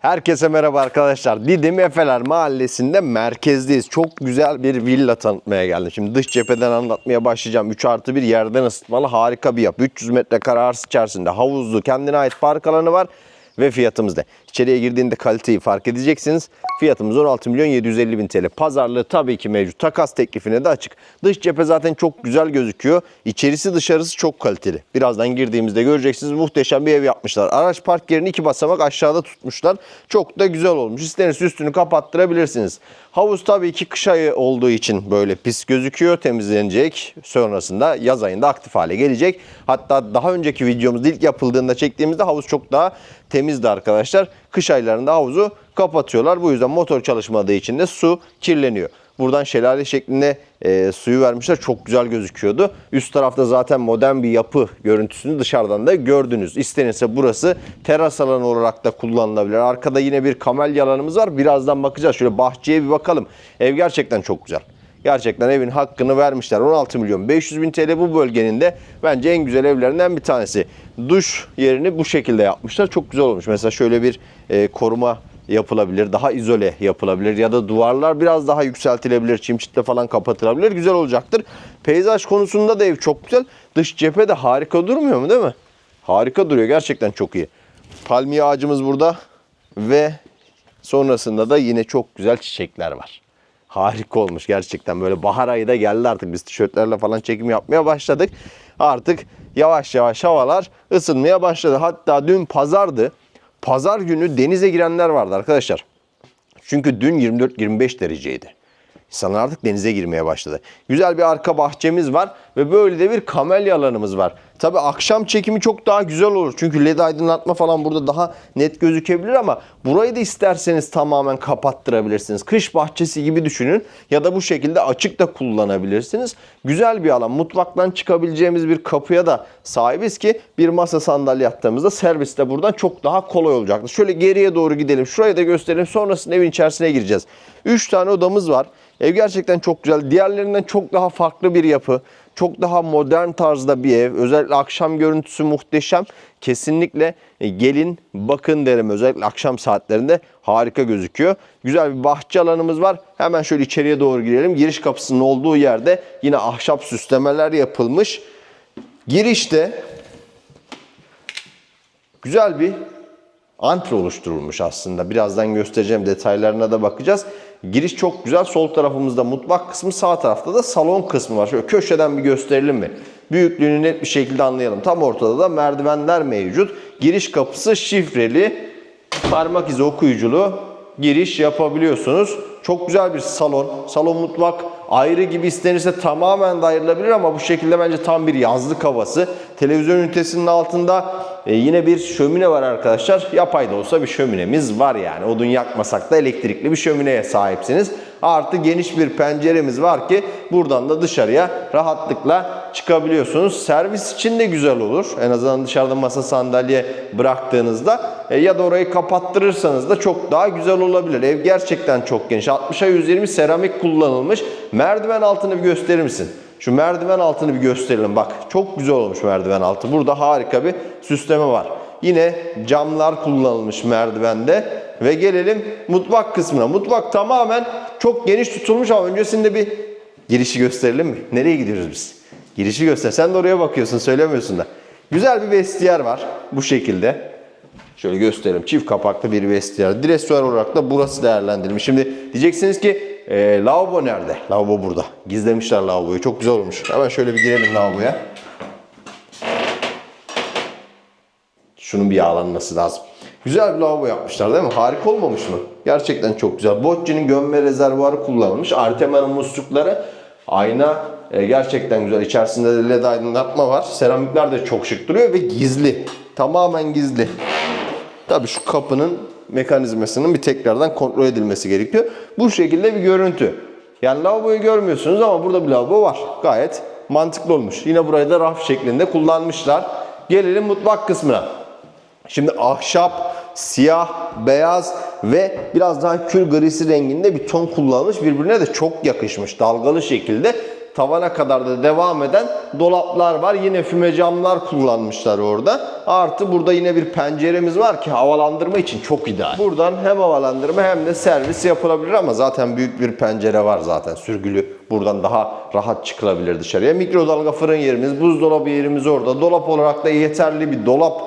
Herkese merhaba arkadaşlar. Didim Efeler Mahallesi'nde merkezdeyiz. Çok güzel bir villa tanıtmaya geldim. Şimdi dış cepheden anlatmaya başlayacağım. 3 artı bir yerden ısıtmalı harika bir yapı. 300 metrekare arsa içerisinde havuzlu kendine ait park alanı var ve fiyatımız da. İçeriye girdiğinde kaliteyi fark edeceksiniz. Fiyatımız 16 milyon 750 bin TL. Pazarlığı tabii ki mevcut. Takas teklifine de açık. Dış cephe zaten çok güzel gözüküyor. İçerisi dışarısı çok kaliteli. Birazdan girdiğimizde göreceksiniz muhteşem bir ev yapmışlar. Araç park yerini iki basamak aşağıda tutmuşlar. Çok da güzel olmuş. İsterseniz üstünü kapattırabilirsiniz. Havuz tabii ki kış ayı olduğu için böyle pis gözüküyor. Temizlenecek. Sonrasında yaz ayında aktif hale gelecek. Hatta daha önceki videomuz ilk yapıldığında çektiğimizde havuz çok daha temizdi arkadaşlar. Kış aylarında havuzu kapatıyorlar. Bu yüzden motor çalışmadığı için de su kirleniyor. Buradan şelale şeklinde e, suyu vermişler. Çok güzel gözüküyordu. Üst tarafta zaten modern bir yapı görüntüsünü dışarıdan da gördünüz. İstenirse burası teras alanı olarak da kullanılabilir. Arkada yine bir kamelya alanımız var. Birazdan bakacağız. Şöyle bahçeye bir bakalım. Ev gerçekten çok güzel. Gerçekten evin hakkını vermişler. 16 milyon 500 bin TL bu bölgenin de bence en güzel evlerinden bir tanesi. Duş yerini bu şekilde yapmışlar. Çok güzel olmuş. Mesela şöyle bir e, koruma yapılabilir. Daha izole yapılabilir. Ya da duvarlar biraz daha yükseltilebilir. Çim çitle falan kapatılabilir. Güzel olacaktır. Peyzaj konusunda da ev çok güzel. Dış cephe de harika durmuyor mu değil mi? Harika duruyor. Gerçekten çok iyi. Palmiye ağacımız burada. Ve sonrasında da yine çok güzel çiçekler var. Harika olmuş gerçekten. Böyle bahar ayı da geldi artık. Biz tişörtlerle falan çekim yapmaya başladık. Artık yavaş yavaş havalar ısınmaya başladı. Hatta dün pazardı. Pazar günü denize girenler vardı arkadaşlar. Çünkü dün 24-25 dereceydi. İnsanlar artık denize girmeye başladı. Güzel bir arka bahçemiz var ve böyle de bir kamelya alanımız var. Tabi akşam çekimi çok daha güzel olur. Çünkü led aydınlatma falan burada daha net gözükebilir ama burayı da isterseniz tamamen kapattırabilirsiniz. Kış bahçesi gibi düşünün ya da bu şekilde açık da kullanabilirsiniz. Güzel bir alan. Mutfaktan çıkabileceğimiz bir kapıya da sahibiz ki bir masa sandalye attığımızda servis de buradan çok daha kolay olacaktır. Şöyle geriye doğru gidelim. Şurayı da gösterelim. Sonrasında evin içerisine gireceğiz. 3 tane odamız var. Ev gerçekten çok güzel. Diğerlerinden çok daha farklı bir yapı. Çok daha modern tarzda bir ev. Özellikle akşam görüntüsü muhteşem. Kesinlikle e, gelin bakın derim. Özellikle akşam saatlerinde harika gözüküyor. Güzel bir bahçe alanımız var. Hemen şöyle içeriye doğru girelim. Giriş kapısının olduğu yerde yine ahşap süslemeler yapılmış. Girişte güzel bir antre oluşturulmuş aslında. Birazdan göstereceğim detaylarına da bakacağız. Giriş çok güzel. Sol tarafımızda mutfak kısmı, sağ tarafta da salon kısmı var. Şöyle köşeden bir gösterelim mi? Büyüklüğünü net bir şekilde anlayalım. Tam ortada da merdivenler mevcut. Giriş kapısı şifreli. Parmak izi okuyuculu giriş yapabiliyorsunuz. Çok güzel bir salon. Salon mutfak ayrı gibi istenirse tamamen de ayrılabilir ama bu şekilde bence tam bir yazlık havası. Televizyon ünitesinin altında e, yine bir şömine var arkadaşlar. Yapay da olsa bir şöminemiz var yani. Odun yakmasak da elektrikli bir şömineye sahipsiniz. Artı geniş bir penceremiz var ki buradan da dışarıya rahatlıkla çıkabiliyorsunuz. Servis için de güzel olur. En azından dışarıda masa sandalye bıraktığınızda e, ya da orayı kapattırırsanız da çok daha güzel olabilir. Ev gerçekten çok geniş. 60'a 120 seramik kullanılmış. Merdiven altını bir gösterir misin? Şu merdiven altını bir gösterelim. Bak çok güzel olmuş merdiven altı. Burada harika bir süsleme var. Yine camlar kullanılmış merdivende. Ve gelelim mutfak kısmına. Mutfak tamamen çok geniş tutulmuş ama öncesinde bir girişi gösterelim mi? Nereye gidiyoruz biz? Girişi göster. Sen de oraya bakıyorsun söylemiyorsun da. Güzel bir vestiyer var bu şekilde. Şöyle göstereyim. Çift kapaklı bir vestiyer. Direksiyon olarak da burası değerlendirilmiş. Şimdi diyeceksiniz ki e, lavabo nerede? Lavabo burada. Gizlemişler lavaboyu. Çok güzel olmuş. Hemen şöyle bir girelim lavaboya. Şunun bir yağlanması lazım. Güzel bir lavabo yapmışlar değil mi? Harika olmamış mı? Gerçekten çok güzel. Bocci'nin gömme rezervuarı kullanılmış. Artema'nın muslukları. Ayna e, gerçekten güzel. İçerisinde de led aydınlatma var. Seramikler de çok şık duruyor ve gizli. Tamamen gizli. Tabii şu kapının mekanizmasının bir tekrardan kontrol edilmesi gerekiyor. Bu şekilde bir görüntü. Yani lavaboyu görmüyorsunuz ama burada bir lavabo var. Gayet mantıklı olmuş. Yine burayı da raf şeklinde kullanmışlar. Gelelim mutfak kısmına. Şimdi ahşap, siyah, beyaz ve biraz daha kül grisi renginde bir ton kullanılmış. Birbirine de çok yakışmış dalgalı şekilde. Tavana kadar da devam eden dolaplar var. Yine füme camlar kullanmışlar orada. Artı burada yine bir penceremiz var ki havalandırma için çok ideal. Buradan hem havalandırma hem de servis yapılabilir ama zaten büyük bir pencere var zaten sürgülü. Buradan daha rahat çıkılabilir dışarıya. Mikrodalga fırın yerimiz, buzdolabı yerimiz orada. Dolap olarak da yeterli bir dolap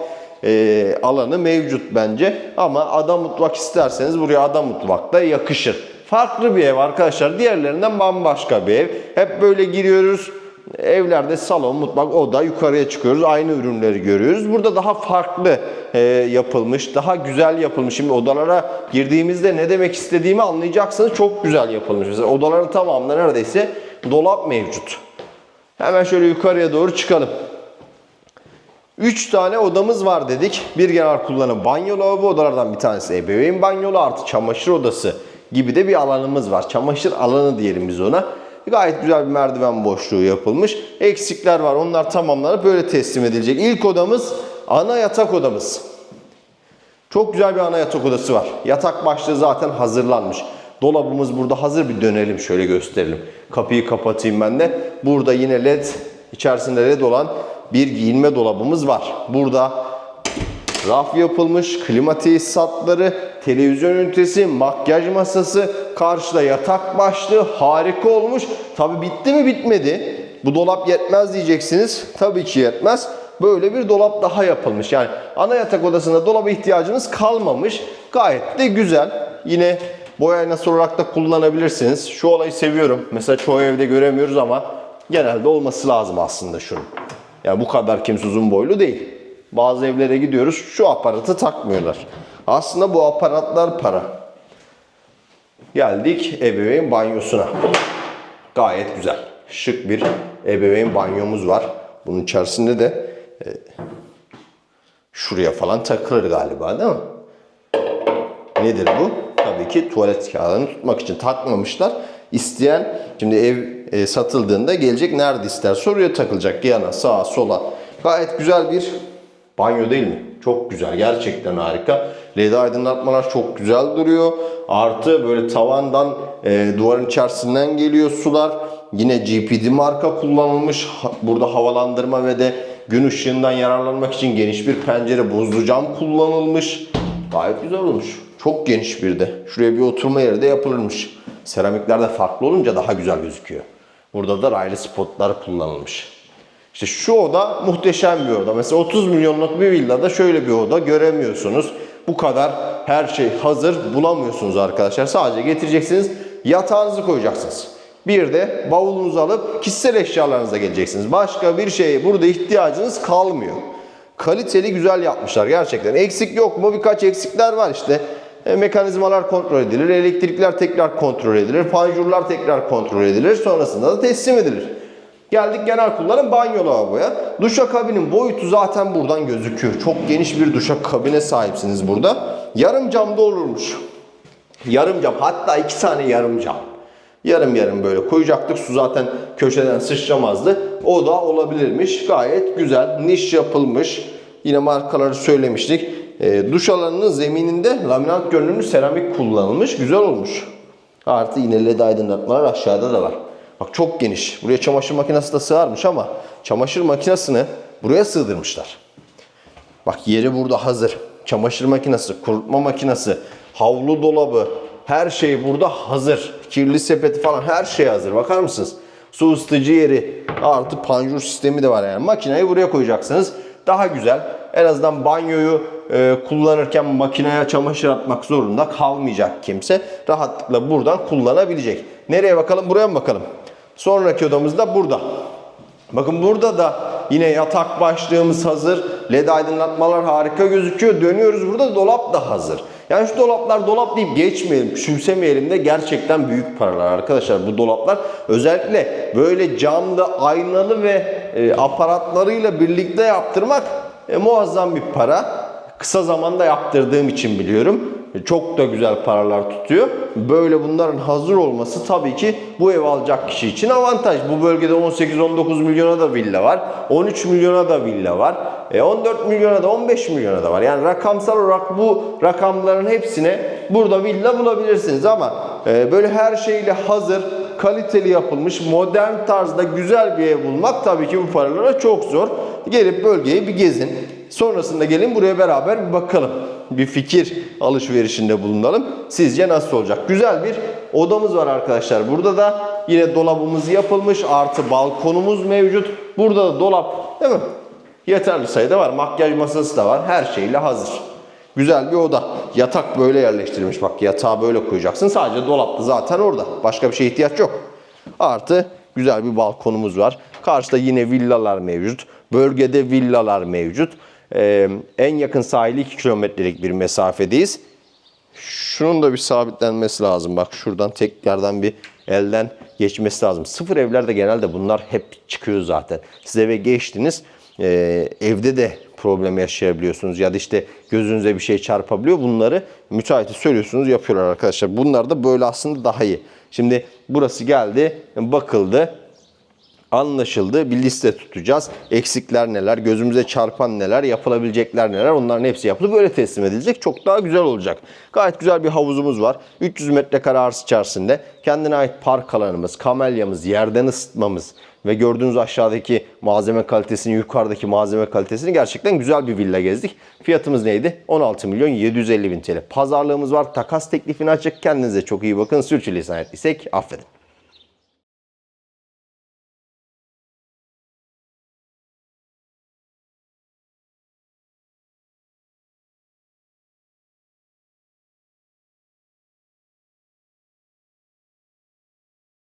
e, alanı mevcut bence. Ama ada mutfak isterseniz buraya ada mutfak da yakışır. Farklı bir ev arkadaşlar. Diğerlerinden bambaşka bir ev. Hep böyle giriyoruz. Evlerde salon, mutfak, oda yukarıya çıkıyoruz. Aynı ürünleri görüyoruz. Burada daha farklı e, yapılmış, daha güzel yapılmış. Şimdi odalara girdiğimizde ne demek istediğimi anlayacaksınız. Çok güzel yapılmış. Mesela odaların tamamında neredeyse dolap mevcut. Hemen şöyle yukarıya doğru çıkalım. 3 tane odamız var dedik. Bir genel kullanım banyo lavabo odalardan bir tanesi ebeveyn banyolu artı çamaşır odası gibi de bir alanımız var. Çamaşır alanı diyelim biz ona. Gayet güzel bir merdiven boşluğu yapılmış. Eksikler var. Onlar tamamlanıp böyle teslim edilecek. İlk odamız ana yatak odamız. Çok güzel bir ana yatak odası var. Yatak başlığı zaten hazırlanmış. Dolabımız burada hazır bir dönelim şöyle gösterelim. Kapıyı kapatayım ben de. Burada yine led içerisinde led olan bir giyinme dolabımız var. Burada raf yapılmış, klima tesisatları, televizyon ünitesi, makyaj masası, karşıda yatak başlığı harika olmuş. Tabi bitti mi bitmedi. Bu dolap yetmez diyeceksiniz. Tabii ki yetmez. Böyle bir dolap daha yapılmış. Yani ana yatak odasında dolaba ihtiyacınız kalmamış. Gayet de güzel. Yine boy aynası olarak da kullanabilirsiniz. Şu olayı seviyorum. Mesela çoğu evde göremiyoruz ama genelde olması lazım aslında şunun. Yani bu kadar kimse uzun boylu değil. Bazı evlere gidiyoruz şu aparatı takmıyorlar. Aslında bu aparatlar para. Geldik ebeveyn banyosuna. Gayet güzel. Şık bir ebeveyn banyomuz var. Bunun içerisinde de e, şuraya falan takılır galiba değil mi? Nedir bu? Tabii ki tuvalet kağıdını tutmak için takmamışlar. İsteyen şimdi ev e, satıldığında gelecek nerede ister soruya takılacak yana sağa sola. Gayet güzel bir banyo değil mi? Çok güzel gerçekten harika. LED aydınlatmalar çok güzel duruyor. Artı böyle tavandan e, duvarın içerisinden geliyor sular. Yine GPD marka kullanılmış. Burada havalandırma ve de gün ışığından yararlanmak için geniş bir pencere buzlu cam kullanılmış. Gayet güzel olmuş. Çok geniş bir de. Şuraya bir oturma yeri de yapılırmış. Seramikler de farklı olunca daha güzel gözüküyor. Burada da raylı spotlar kullanılmış. İşte şu oda muhteşem bir oda. Mesela 30 milyonluk bir villada şöyle bir oda göremiyorsunuz. Bu kadar her şey hazır bulamıyorsunuz arkadaşlar. Sadece getireceksiniz, yatağınızı koyacaksınız. Bir de bavulunuzu alıp kişisel eşyalarınıza geleceksiniz. Başka bir şeye burada ihtiyacınız kalmıyor. Kaliteli güzel yapmışlar gerçekten. Eksik yok mu? Birkaç eksikler var işte. E, mekanizmalar kontrol edilir, elektrikler tekrar kontrol edilir, panjurlar tekrar kontrol edilir. Sonrasında da teslim edilir. Geldik genel kullanım banyo lavaboya. Duşakabinin boyutu zaten buradan gözüküyor. Çok geniş bir duşakabine sahipsiniz burada. Yarım camda olurmuş. Yarım cam hatta iki tane yarım cam. Yarım yarım böyle koyacaktık. Su zaten köşeden sıçramazdı. O da olabilirmiş. Gayet güzel. Niş yapılmış. Yine markaları söylemiştik. E, duş alanının zemininde laminat görünümlü seramik kullanılmış. Güzel olmuş. Artı yine led aydınlatmalar aşağıda da var. Bak çok geniş. Buraya çamaşır makinesi de sığarmış ama çamaşır makinesini buraya sığdırmışlar. Bak yeri burada hazır. Çamaşır makinesi, kurutma makinesi, havlu dolabı, her şey burada hazır. Kirli sepeti falan her şey hazır. Bakar mısınız? Su ısıtıcı yeri, artı panjur sistemi de var yani. Makineyi buraya koyacaksınız. Daha güzel. En azından banyoyu e, kullanırken makineye çamaşır atmak zorunda kalmayacak kimse. Rahatlıkla buradan kullanabilecek. Nereye bakalım? Buraya mı bakalım? Sonraki odamız da burada. Bakın burada da yine yatak başlığımız hazır. LED aydınlatmalar harika gözüküyor. Dönüyoruz burada dolap da hazır. Yani şu dolaplar dolap deyip geçmeyelim, küçümsemeyelim de gerçekten büyük paralar arkadaşlar bu dolaplar. Özellikle böyle camda aynalı ve e, aparatlarıyla birlikte yaptırmak e, muazzam bir para. Kısa zamanda yaptırdığım için biliyorum. Çok da güzel paralar tutuyor. Böyle bunların hazır olması tabii ki bu ev alacak kişi için avantaj. Bu bölgede 18-19 milyona da villa var. 13 milyona da villa var. E 14 milyona da 15 milyona da var. Yani rakamsal olarak bu rakamların hepsine burada villa bulabilirsiniz ama e, böyle her şeyle hazır kaliteli yapılmış, modern tarzda güzel bir ev bulmak tabii ki bu paralara çok zor. Gelip bölgeyi bir gezin. Sonrasında gelin buraya beraber bir bakalım. Bir fikir alışverişinde bulunalım. Sizce nasıl olacak? Güzel bir odamız var arkadaşlar. Burada da yine dolabımız yapılmış. Artı balkonumuz mevcut. Burada da dolap değil mi? Yeterli sayıda var. Makyaj masası da var. Her şeyle hazır. Güzel bir oda. Yatak böyle yerleştirilmiş. Bak yatağı böyle koyacaksın. Sadece dolaplı zaten orada. Başka bir şeye ihtiyaç yok. Artı güzel bir balkonumuz var. Karşıda yine villalar mevcut. Bölgede villalar mevcut. Ee, en yakın sahili 2 kilometrelik bir mesafedeyiz. Şunun da bir sabitlenmesi lazım. Bak şuradan tekrardan bir elden geçmesi lazım. Sıfır evlerde genelde bunlar hep çıkıyor zaten. Siz eve geçtiniz. e, evde de problem yaşayabiliyorsunuz. Ya da işte gözünüze bir şey çarpabiliyor. Bunları müteahhite söylüyorsunuz yapıyorlar arkadaşlar. Bunlar da böyle aslında daha iyi. Şimdi burası geldi bakıldı anlaşıldı. Bir liste tutacağız. Eksikler neler, gözümüze çarpan neler, yapılabilecekler neler onların hepsi yapılıp böyle teslim edilecek. Çok daha güzel olacak. Gayet güzel bir havuzumuz var. 300 metrekare arsa içerisinde kendine ait park alanımız, kamelyamız, yerden ısıtmamız ve gördüğünüz aşağıdaki malzeme kalitesini, yukarıdaki malzeme kalitesini gerçekten güzel bir villa gezdik. Fiyatımız neydi? 16 milyon 750 bin TL. Pazarlığımız var. Takas teklifini açık. Kendinize çok iyi bakın. Sürçülisan ettiysek affedin.